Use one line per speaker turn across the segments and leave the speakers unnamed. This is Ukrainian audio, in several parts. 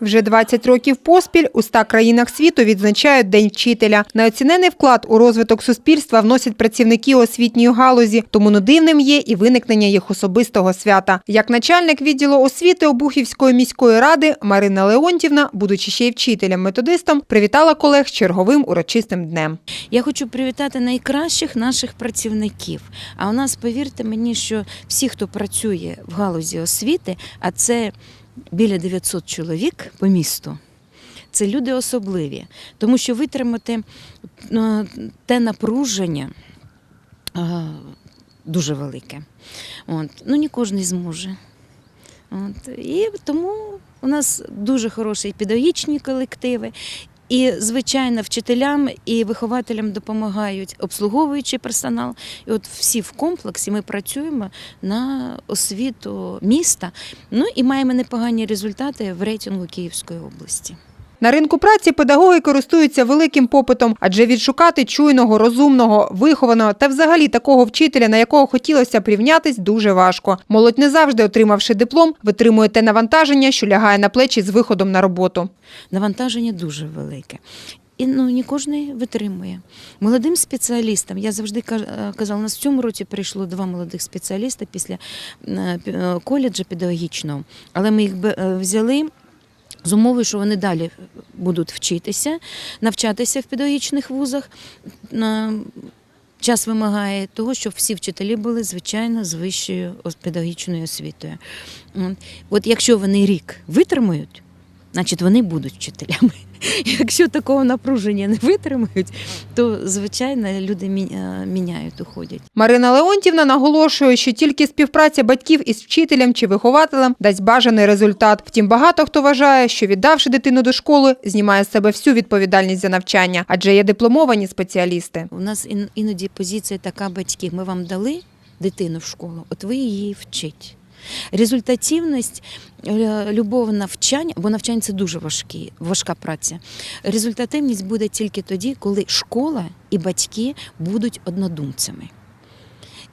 Вже 20 років поспіль у 100 країнах світу відзначають День вчителя. Неоцінений вклад у розвиток суспільства вносять працівники освітньої галузі, тому не дивним є і виникнення їх особистого свята. Як начальник відділу освіти Обухівської міської ради Марина Леонтівна, будучи ще й вчителем-методистом, привітала колег з черговим урочистим днем.
Я хочу привітати найкращих наших працівників. А у нас, повірте мені, що всі, хто працює в галузі освіти, а це біля 900 чоловік по місту. Це люди особливі, тому що витримати е, те напруження е, дуже велике. От. Ну, не кожен зможе. От. І тому у нас дуже хороші педагогічні колективи. І, звичайно, вчителям і вихователям допомагають обслуговуючий персонал. І от всі в комплексі ми працюємо на освіту міста. Ну і маємо непогані результати в рейтингу Київської області.
На ринку праці педагоги користуються великим попитом, адже відшукати чуйного, розумного, вихованого та взагалі такого вчителя, на якого хотілося б рівнятись, дуже важко. Молодь не завжди, отримавши диплом, витримує те навантаження, що лягає на плечі з виходом на роботу.
Навантаження дуже велике. І ну не кожен витримує. Молодим спеціалістам я завжди е, казала, у нас в цьому році прийшло два молодих спеціаліста після е, е, коледжу педагогічного, але ми їх взяли. З умовою, що вони далі будуть вчитися, навчатися в педагогічних вузах. Час вимагає того, щоб всі вчителі були, звичайно, з вищою педагогічною освітою. От. Якщо вони рік витримають, значить вони будуть вчителями. Якщо такого напруження не витримають, то звичайно люди е, міняють, уходять.
Марина Леонтівна наголошує, що тільки співпраця батьків із вчителем чи вихователем дасть бажаний результат. Втім, багато хто вважає, що віддавши дитину до школи, знімає з себе всю відповідальність за навчання, адже є дипломовані спеціалісти.
У нас ін- іноді позиція така батьків: ми вам дали дитину в школу, от ви її вчить. Результативність любов любого навчання, бо навчання це дуже важкі, важка праця. Результативність буде тільки тоді, коли школа і батьки будуть однодумцями.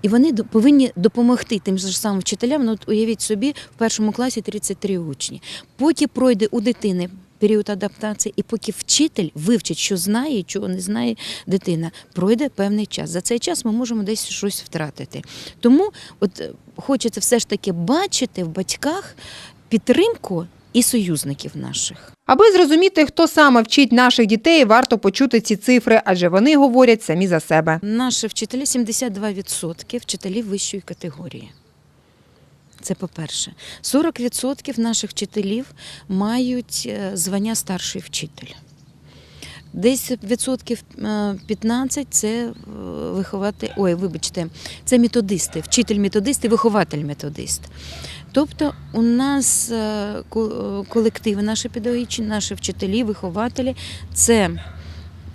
І вони повинні допомогти тим же самим вчителям. Ну, от уявіть собі, в першому класі 33 учні. Поки пройде у дитини період адаптації, і поки вчитель вивчить, що знає, чого не знає дитина, пройде певний час. За цей час ми можемо десь щось втратити. Тому от хочеться все ж таки бачити в батьках підтримку і союзників наших.
Аби зрозуміти, хто саме вчить наших дітей, варто почути ці цифри, адже вони говорять самі за себе.
Наші вчителі 72% вчителів вищої категорії. Це по-перше. 40% наших вчителів мають е, звання старший вчитель. Десь відсотків е, 15 це е, виховати, ой, вибачте, це методисти, вчитель-методист і вихователь-методист. Тобто у нас е, ко- е, колективи наші педагогічні, наші вчителі, вихователі це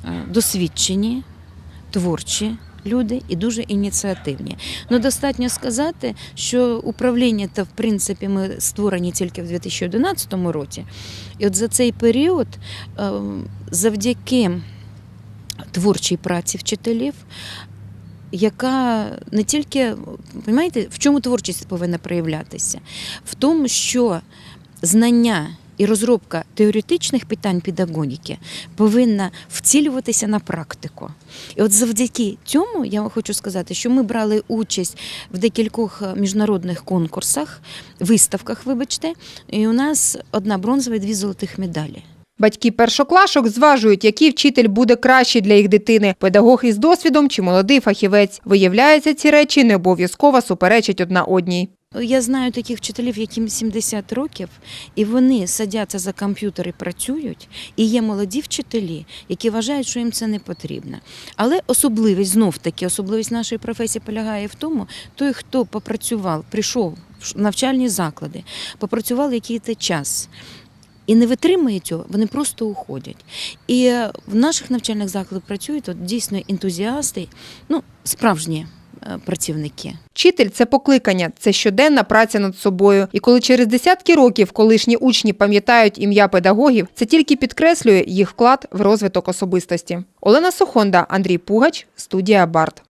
е, досвідчені, творчі люди і дуже ініціативні. Ну достатньо сказати, що управління та в принципі ми створені тільки в 2011 році. І от за цей період, е, завдяки творчій праці вчителів. Яка не тільки розумієте, в чому творчість повинна проявлятися? В тому, що знання і розробка теоретичних питань педагогіки повинна вцілюватися на практику. І от завдяки цьому я вам хочу сказати, що ми брали участь в декількох міжнародних конкурсах, виставках, вибачте, і у нас одна бронзова і дві золотих медалі.
Батьки першоклашок зважують, який вчитель буде кращий для їх дитини, педагог із досвідом чи молодий фахівець. Виявляється, ці речі не обов'язково суперечать одна одній.
Я знаю таких вчителів, яким 70 років, і вони садяться за комп'ютер і працюють. І є молоді вчителі, які вважають, що їм це не потрібно. Але особливість знов таки, особливість нашої професії полягає в тому, той, хто попрацював, прийшов в навчальні заклади, попрацював якийсь час. І не витримує цього, вони просто уходять. І в наших навчальних закладах працюють от, дійсно ентузіасти, ну, справжні працівники.
Вчитель це покликання, це щоденна праця над собою. І коли через десятки років колишні учні пам'ятають ім'я педагогів, це тільки підкреслює їх вклад в розвиток особистості. Олена Сухонда, Андрій Пугач, студія Барт.